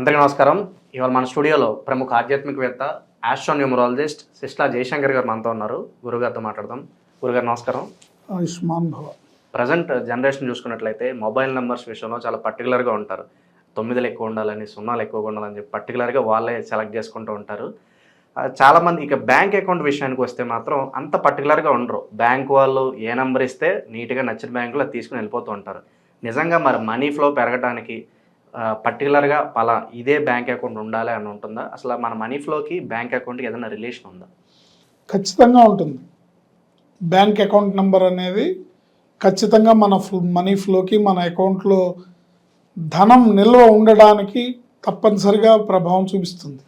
అందరికీ నమస్కారం. ఇవాళ మన స్టూడియోలో ప్రముఖ ఆధ్యాత్మికవేత్త ఆస్ట్రోన్యూమరాలజిస్ట్ సిస్లా జయశంకర్ గారు మనతో ఉన్నారు. గురుగారితో మాట్లాడదాం. గురుగారు నమస్కారం. ఆయుష్మాన్ భవ. ప్రజెంట్ జనరేషన్ చూసుకున్నట్లయితే మొబైల్ నెంబర్స్ విషయంలో చాలా పర్టికులర్గా ఉంటారు. తొమ్మిదిలు ఎక్కువ ఉండాలని సున్నాలు ఎక్కువగా ఉండాలని చెప్పి పర్టికులర్గా వాళ్ళే సెలెక్ట్ చేసుకుంటూ ఉంటారు. చాలామంది ఇక బ్యాంక్ అకౌంట్ విషయానికి వస్తే మాత్రం అంత పర్టికులర్గా ఉండరు. బ్యాంక్ వాళ్ళు ఏ నెంబర్ ఇస్తే నీట్గా నచ్చిన బ్యాంకులో తీసుకుని వెళ్ళిపోతూ ఉంటారు. నిజంగా మరి మనీ ఫ్లో పెరగడానికి పర్టికులర్గా పలా ఇదే బ్యాంక్ అకౌంట్ ఉండాలి అని ఉంటుందా? అసలు మన మనీ ఫ్లోకి బ్యాంక్ అకౌంట్కి ఏదైనా రిలేషన్ ఉందా? ఖచ్చితంగా ఉంటుంది. బ్యాంక్ అకౌంట్ నెంబర్ అనేది ఖచ్చితంగా మన ఫ్లో- మనీ ఫ్లోకి మన అకౌంట్లో ధనం నిల్వ ఉండడానికి తప్పనిసరిగా ప్రభావం చూపిస్తుంది.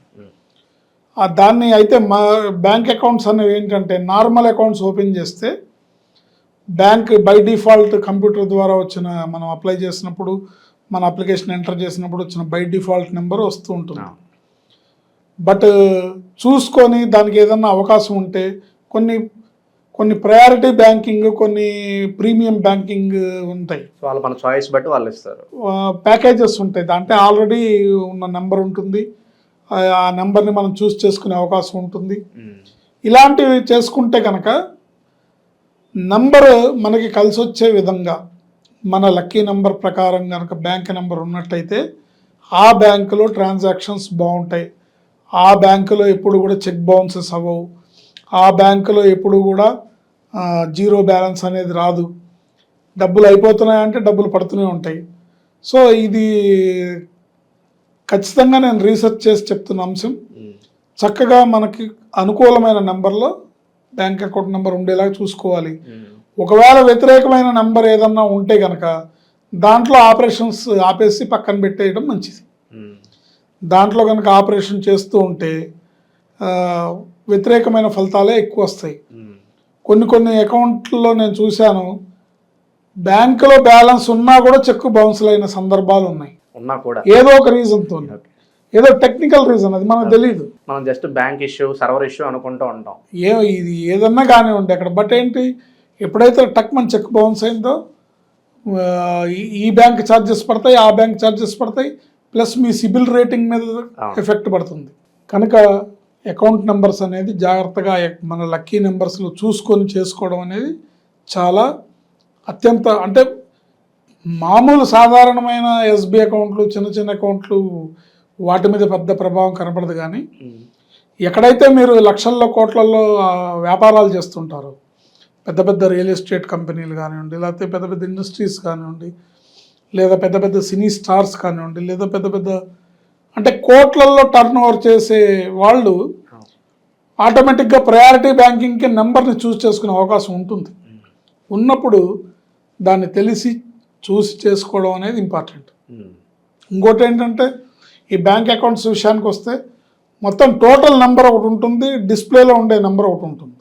దాన్ని అయితే మా బ్యాంక్ అకౌంట్స్ అనేవి ఏంటంటే నార్మల్ అకౌంట్స్ ఓపెన్ చేస్తే బ్యాంక్ బై డిఫాల్ట్ కంప్యూటర్ ద్వారా వచ్చిన మనం అప్లై చేసినప్పుడు మన అప్లికేషన్ ఎంటర్ చేసినప్పుడు వచ్చిన బై డిఫాల్ట్ నెంబర్ వస్తూ ఉంటుంది. బట్ చూసుకొని దానికి ఏదన్నా అవకాశం ఉంటే కొన్ని కొన్ని ప్రయారిటీ బ్యాంకింగ్ కొన్ని ప్రీమియం బ్యాంకింగ్ ఉంటాయి. వాళ్ళు మన చాయిస్ బట్టి వాళ్ళు ఇస్తారు. ప్యాకేజెస్ ఉంటాయి. అంటే ఆల్రెడీ ఉన్న నెంబర్ ఉంటుంది. ఆ- నెంబర్ని మనం చూస్ చేసుకునే అవకాశం ఉంటుంది. ఇలాంటివి చేసుకుంటే కనుక నంబర్ మనకి కలిసి వచ్చే విధంగా మన లక్కీ నెంబర్ ప్రకారం కనుక బ్యాంక్ నెంబర్ ఉన్నట్టయితే ఆ బ్యాంకులో ట్రాన్సాక్షన్స్ బాగుంటాయి. ఆ బ్యాంకులో ఎప్పుడు కూడా చెక్ బౌన్సెస్ అవ్వవు. ఆ బ్యాంకులో ఎప్పుడు కూడా జీరో బ్యాలెన్స్ అనేది రాదు. డబ్బులు అయిపోతున్నాయంటే డబ్బులు పడుతూనే ఉంటాయి. సో ఇది ఖచ్చితంగా నేను రీసెర్చ్ చేసి చెప్తున్న అంశం. చక్కగా మనకి అనుకూలమైన నెంబర్లో బ్యాంక్ అకౌంట్ నెంబర్ ఉండేలాగా చూసుకోవాలి. ఒకవేళ వ్యతిరేకమైన నెంబర్ ఏదన్నా ఉంటే కనుక దాంట్లో ఆపరేషన్స్ ఆపేసి పక్కన పెట్టేయడం మంచిది. దాంట్లో కనుక ఆపరేషన్ చేస్తూ ఉంటే వ్యతిరేకమైన ఫలితాలే ఎక్కువ వస్తాయి. కొన్ని కొన్ని అకౌంట్లో నేను చూశాను బ్యాంకులో బ్యాలెన్స్ ఉన్నా కూడా చెక్ బౌన్స్లు అయిన సందర్భాలు ఉన్నాయి. ఉన్నా కూడా. ఏదో ఒక రీజన్తో. ఏదో టెక్నికల్ రీజన్ అది మనకు తెలియదు మనం just bank issue server issue అనుకుంటూ ఉంటాం. ఏ ఇది ఏదన్నా కానివ్వండి అక్కడ. బట్ ఏంటి ఎప్పుడైతే టక్ మన చెక్ బౌన్స్ అయిందో ఈ- బ్యాంక్ ఛార్జెస్ పడతాయి ఆ బ్యాంక్ ఛార్జెస్ పడతాయి ప్లస్ మీ సిబిల్ రేటింగ్ మీద. ఎఫెక్ట్ పడుతుంది కనుక అకౌంట్ నెంబర్స్ అనేది జాగ్రత్తగా మన లక్కీ నెంబర్స్లో చూసుకొని చేసుకోవడం అనేది చాలా అత్యంత అంటే మామూలు సాధారణమైన ఎస్బీ అకౌంట్లు చిన్న చిన్న అకౌంట్లు వాటి మీద పెద్ద ప్రభావం కనపడదు కానీ. ఎక్కడైతే మీరు లక్షల్లో కోట్లలో వ్యాపారాలు చేస్తుంటారో పెద్ద పెద్ద రియల్ ఎస్టేట్ కంపెనీలు కానివ్వండి లేకపోతే పెద్ద పెద్ద ఇండస్ట్రీస్ కానివ్వండి లేదా పెద్ద పెద్ద సినీ స్టార్స్ కానివ్వండి లేదా పెద్ద పెద్ద అంటే కోట్లల్లో టర్న్ ఓవర్ చేసే వాళ్ళు ఆటోమేటిక్గా ప్రయారిటీ బ్యాంకింగ్కి నెంబర్ని చూస్ చేసుకునే అవకాశం ఉంటుంది. ఉన్నప్పుడు దాన్ని తెలిసి చూసి చేసుకోవడం అనేది ఇంపార్టెంట్. ఉమ్. ఇంకోటి ఏంటంటే ఈ బ్యాంక్ అకౌంట్స్ విషయానికి వస్తే మొత్తం టోటల్ నెంబర్ ఒకటి ఉంటుంది డిస్ప్లేలో ఉండే నెంబర్ ఒకటి ఉంటుంది.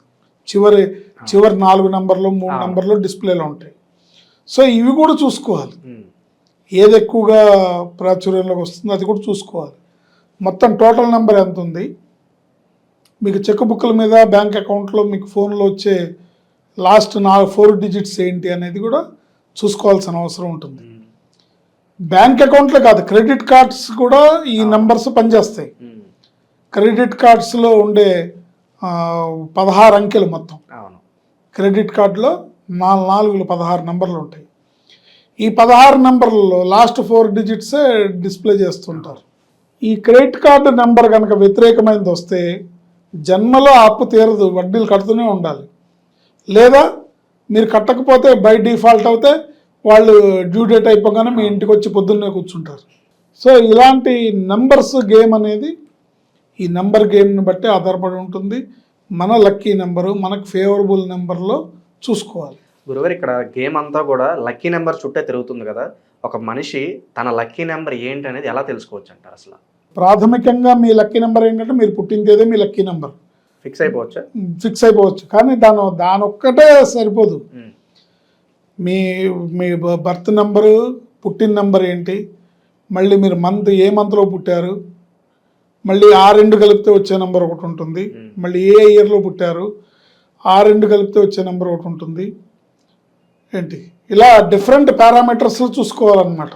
చివరి చివరి నాలుగు నెంబర్లు మూడు నెంబర్లు డిస్ప్లేలో ఉంటాయి. సో ఇవి కూడా చూసుకోవాలి. ఏది ఎక్కువగా ప్రాచుర్యంలోకి వస్తుందో అది కూడా చూసుకోవాలి. మొత్తం టోటల్ నెంబర్ ఎంత ఉంది? మీకు చెక్ బుక్ల మీద బ్యాంక్ అకౌంట్లో మీకు ఫోన్లో వచ్చే లాస్ట్ నా ఫోర్ డిజిట్స్ ఏంటి అనేది కూడా చూసుకోవాల్సిన అవసరం ఉంటుంది. బ్యాంక్ అకౌంట్లో కాదు క్రెడిట్ కార్డ్స్ కూడా ఈ నెంబర్స్ పనిచేస్తాయి. క్రెడిట్ కార్డ్స్లో ఉండే పదహారు అంకెలు మొత్తం. అవును. క్రెడిట్ కార్డులో నాలుగు నాలుగులు పదహారు నెంబర్లు ఉంటాయి. ఈ పదహారు నెంబర్లలో లాస్ట్ ఫోర్ డిజిట్సే డిస్ప్లే చేస్తుంటారు. ఈ క్రెడిట్ కార్డు నెంబర్ కనుక వ్యతిరేకమైనది వస్తే జన్మలో అప్పు తీరదు వడ్డీలు కడుతూనే ఉండాలి. లేదా మీరు కట్టకపోతే బై డిఫాల్ట్ అవుతే వాళ్ళు డ్యూ డేట్ అయిపోగానే మీ ఇంటికి వచ్చి పొద్దున్నే కూర్చుంటారు. సో ఇలాంటి నెంబర్స్ గేమ్ అనేది ఈ నెంబర్ గేమ్ని బట్టి ఆధారపడి ఉంటుంది. మన లక్కీ నెంబరు మనకు ఫేవరబుల్ నెంబర్లో చూసుకోవాలి. గురుగారు ఇక్కడ గేమ్ అంతా కూడా లక్కీ నెంబర్ చుట్టే తిరుగుతుంది కదా. ఒక మనిషి తన లక్కీ నెంబర్ ఏంటి అనేది ఎలా తెలుసుకోవచ్చు అంటారు అసలు? ప్రాథమికంగా మీ లక్కీ నెంబర్ ఏంటంటే మీరు పుట్టిన తేదీ మీ లక్కీ నెంబర్. ఫిక్స్ అయిపోవచ్చా? ఫిక్స్ అయిపోవచ్చు. కానీ దాని దాని ఒక్కటే సరిపోదు. మీ మీ బర్త్ నెంబరు పుట్టిన నెంబర్ ఏంటి? మళ్ళీ మీరు మంత్ ఏ మంత్లో పుట్టారు? మళ్ళీ ఆ రెండు కలిపితే వచ్చే నెంబర్ ఒకటి ఉంటుంది. మళ్ళీ ఏ ఇయర్లో పుట్టారు? ఆ రెండు కలిపితే వచ్చే నెంబర్ ఒకటి ఉంటుంది. ఏంటి? ఇలా డిఫరెంట్ పారామీటర్స్లో చూసుకోవాలన్నమాట.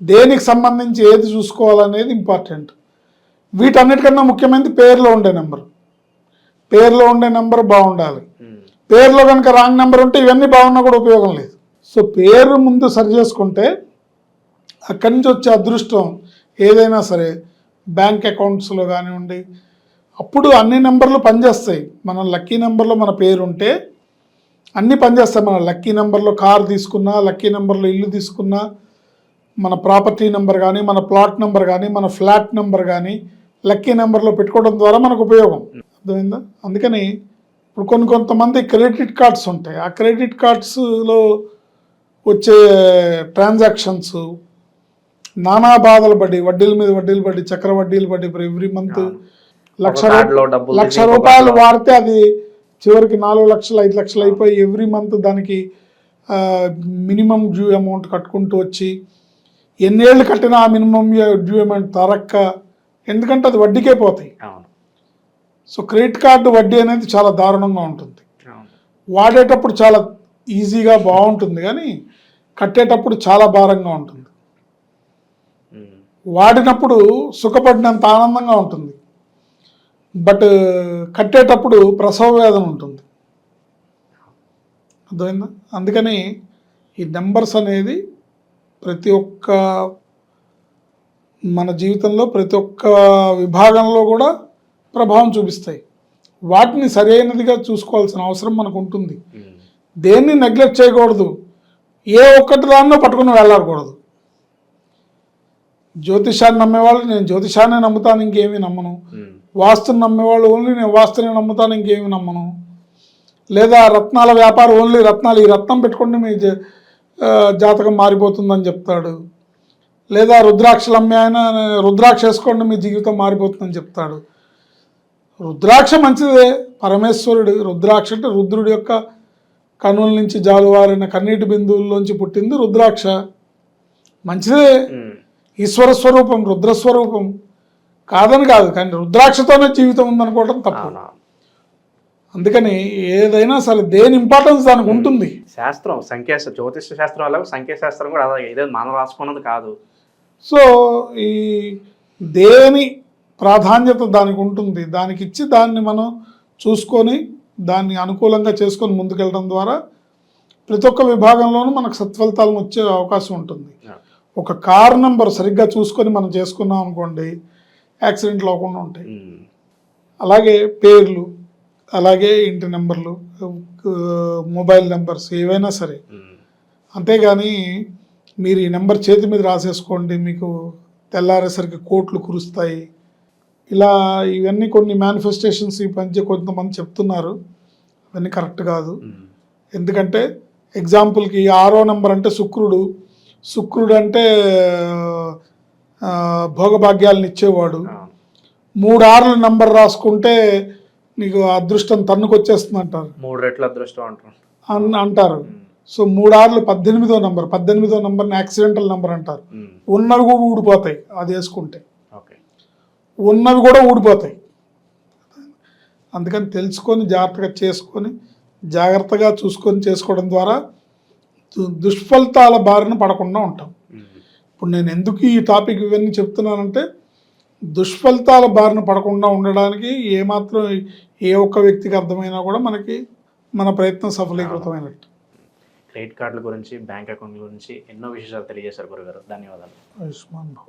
దేనికి సంబంధించి ఏది చూసుకోవాలనేది ఇంపార్టెంట్ వీటన్నిటికన్నా ముఖ్యమైనది పేరులో ఉండే నెంబర్. పేరులో ఉండే నెంబర్ బాగుండాలి. పేరులో కనుక రాంగ్ నెంబర్ ఉంటే ఇవన్నీ బాగున్నా కూడా ఉపయోగం లేదు. సో పేరు ముందు సరి చేసుకుంటే అక్కడి నుంచి వచ్చే అదృష్టం ఏదైనా సరే బ్యాంక్ అకౌంట్స్లో కానివ్వండి అప్పుడు అన్ని నెంబర్లు పనిచేస్తాయి. మన లక్కీ నెంబర్లో మన పేరు ఉంటే అన్నీ పనిచేస్తాయి. మన లక్కీ నెంబర్లో కార్ తీసుకున్నా లక్కీ నెంబర్లో ఇల్లు తీసుకున్నా మన ప్రాపర్టీ నెంబర్ కానీ మన ప్లాట్ నెంబర్ కానీ మన ఫ్లాట్ నెంబర్ కానీ లక్కీ నెంబర్లో పెట్టుకోవడం ద్వారా మనకు ఉపయోగం. అర్థమైందా? అందుకని ఇప్పుడు కొన్ని కొంతమంది క్రెడిట్ కార్డ్స్ ఉంటాయి. ఆ క్రెడిట్ కార్డ్స్లో వచ్చే ట్రాన్సాక్షన్స్ నానా బాధలు పడి వడ్డీల మీద వడ్డీలు పడి చక్ర వడ్డీలు పడి ఎవ్రీ మంత్. లక్ష లక్ష రూపాయలు వాడితే అది చివరికి నాలుగు లక్షలు ఐదు లక్షలు అయిపోయి ఎవ్రీ మంత్ దానికి మినిమం డ్యూ అమౌంట్ కట్టుకుంటూ వచ్చి ఎన్నేళ్ళు కట్టినా ఆ మినిమం డ్యూ అమౌంట్ తరక్క. ఎందుకంటే అది వడ్డీకే పోతాయి. సో క్రెడిట్ కార్డు వడ్డీ అనేది చాలా దారుణంగా ఉంటుంది. వాడేటప్పుడు చాలా ఈజీగా బాగుంటుంది కానీ కట్టేటప్పుడు చాలా భారంగా ఉంటుంది. వాడినప్పుడు సుఖపడినంత ఆనందంగా ఉంటుంది. బట్ కట్టేటప్పుడు ప్రసవ వేదన ఉంటుంది. అర్థమైందా? అందుకని ఈ నెంబర్స్ అనేది ప్రతి ఒక్క మన జీవితంలో ప్రతి ఒక్క విభాగంలో కూడా ప్రభావం చూపిస్తాయి. వాటిని సరైనదిగా చూసుకోవాల్సిన అవసరం మనకు ఉంటుంది. దేన్ని నెగ్లెక్ట్ చేయకూడదు. ఏ ఒక్కటి దాన్నో పట్టుకుని వెళ్ళకూడదు. జ్యోతిషాన్ని నమ్మేవాళ్ళు నేను జ్యోతిషాన్ని నమ్ముతాను ఇంకేమీ నమ్మను. వాస్తుని నమ్మేవాళ్ళు ఓన్లీ నేను వాస్తుని నమ్ముతాను ఇంకేమీ నమ్మను. లేదా రత్నాల వ్యాపారం ఓన్లీ రత్నాలు ఈ రత్నం పెట్టుకుంటే మీ జాతకం మారిపోతుందని చెప్తాడు. లేదా రుద్రాక్షలు అమ్మే ఆయన రుద్రాక్ష వేసుకోండి మీ జీవితం మారిపోతుందని చెప్తాడు. రుద్రాక్ష మంచిదే పరమేశ్వరుడు. రుద్రాక్ష అంటే రుద్రుడి యొక్క కనుల నుంచి జాలువారిన కన్నీటి బిందువుల్లోంచి పుట్టింది రుద్రాక్ష. మంచిదే. ఈశ్వర స్వరూపం రుద్ర స్వరూపం కాదని కాదు కానీ రుద్రాక్షతోనే జీవితం ఉందనుకోవడం తప్పు. అందుకని ఏదైనా సరే దేని ఇంపార్టెన్స్ దానికి ఉంటుంది? శాస్త్రం సంఖ్యా జ్యోతిష శాస్త్రం అలాగే సంఖ్యాశాస్త్రం కూడా అదే ఇదే మనం రాసుకున్నది కాదు. సో ఈ దేని ప్రాధాన్యత దానికి ఉంటుంది? దానికి ఇచ్చి దాన్ని మనం చూసుకొని దాన్ని అనుకూలంగా చేసుకొని ముందుకెళ్ళడం ద్వారా ప్రతి ఒక్క విభాగంలోనూ మనకు సత్ఫలితాలను వచ్చే అవకాశం ఉంటుంది. ఒక కార్ నెంబర్ సరిగ్గా చూసుకొని మనం చేసుకున్నాం అనుకోండి యాక్సిడెంట్లు అవ్వకుండా ఉంటాయి. అలాగే పేర్లు అలాగే ఇంటి నెంబర్లు మొబైల్ నెంబర్స్ ఏవైనా సరే. అంతేగాని మీరు ఈ నెంబర్ చేతి మీద రాసేసుకోండి మీకు తెల్లారేసరికి కోట్లు కురుస్తాయి. ఇలా ఇవన్నీ కొన్ని మేనిఫెస్టేషన్స్ ఈ మధ్య కొంతమంది చెప్తున్నారు. అవన్నీ కరెక్ట్ కాదు. ఎందుకంటే ఎగ్జాంపుల్కి ఆరో నెంబర్ అంటే శుక్రుడు. శుక్రుడు అంటే భోగభాగ్యాలను ఇచ్చేవాడు. అవును మూడు ఆరుల నంబర్ రాసుకుంటే నీకు అదృష్టం తన్నుకొచ్చేస్తుంది అంటారు మూడు రెట్ల అదృష్టం అంటారు. అంటారు. సో మూడు ఆరులు పద్దెనిమిదో నంబర్ పద్దెనిమిదో నంబర్ని యాక్సిడెంటల్ నంబర్ అంటారు. ఉన్నవి కూడా ఊడిపోతాయి అది వేసుకుంటే. ఓకే. ఉన్నవి కూడా ఊడిపోతాయి. అందుకని తెలుసుకొని జాగ్రత్తగా చేసుకొని జాగ్రత్తగా చూసుకొని చేసుకోవడం ద్వారా దుష్ఫలితాల బారిన పడకుండా ఉంటాం. ఇప్పుడు నేను ఎందుకు ఈ టాపిక్ ఇవన్నీ చెప్తున్నానంటే దుష్ఫలితాల బారిన పడకుండా ఉండడానికి ఏమాత్రం ఏ ఒక్క వ్యక్తికి అర్థమైనా కూడా మనకి మన ప్రయత్నం సఫలీకృతమైనట్టు. క్రెడిట్ కార్డుల గురించి బ్యాంక్ అకౌంట్ గురించి ఎన్నో విషయాలు తెలియజేశారు గురుగారు. ధన్యవాదాలు. ఆయుష్మాన్ భవ.